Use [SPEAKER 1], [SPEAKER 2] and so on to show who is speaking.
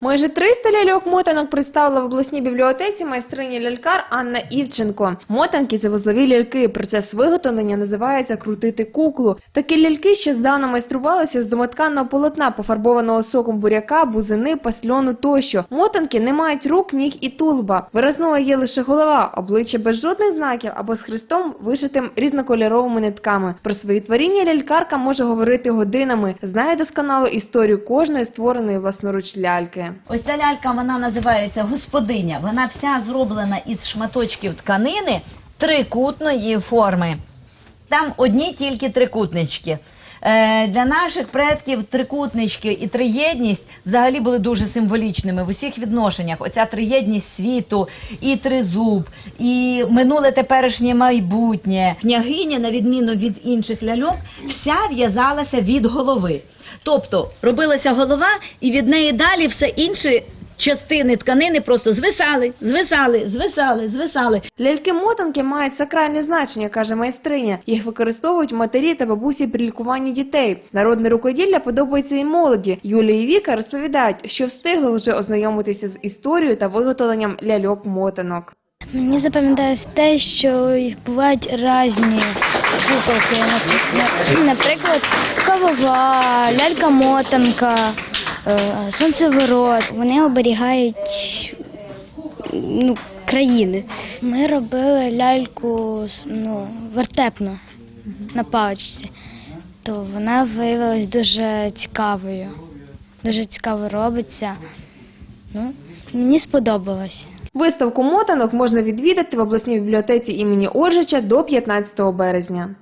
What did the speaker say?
[SPEAKER 1] Майже 300 ляльок-мотанок представила в обласній бібліотеці майстриня лялькар Анна Івченко. Мотанки – це вузлові ляльки. Процес виготовлення називається «крутити куклу». Такі ляльки ще здавна майструвалися з домотканного полотна, пофарбованого соком буряка, бузини, пасльону тощо. Мотанки не мають рук, ніг і тулуба. Виразною є лише голова, обличчя без жодних знаків або з хрестом, вишитим різнокольоровими нитками. Про свої творіння лялькарка може говорити годинами, знає досконало історію кожної створеної власноруч ляльки.
[SPEAKER 2] Ось ця лялька вона називається господиня. Вона вся зроблена із шматочків тканини трикутної форми. Там одні тільки трикутнички. Е, Для наших предків трикутнички і триєдність взагалі були дуже символічними в усіх відношеннях. Оця триєдність світу, і тризуб, і минуле теперішнє майбутнє. Княгиня, на відміну від інших ляльок, вся в'язалася від голови. Тобто робилася голова, і від неї далі все інші частини тканини просто звисали, звисали, звисали, звисали.
[SPEAKER 1] Ляльки-мотанки мають сакральне значення, каже майстриня. Їх використовують матері та бабусі при лікуванні дітей. Народне рукоділля подобається і молоді. Юлія і Віка розповідають, що встигли вже ознайомитися з історією та виготовленням ляльок-мотанок.
[SPEAKER 3] Мені запам'яталось те, що їх бувають різні куколки. Наприклад, кавова, лялька-мотанка, сонцеворот. Вони оберігають ну, країни. Ми робили ляльку ну, вертепну на паличці, то вона виявилась дуже цікавою. Дуже цікаво робиться. Ну, мені сподобалось.
[SPEAKER 1] Виставку мотанок можна відвідати в обласній бібліотеці імені Оржича до 15 березня.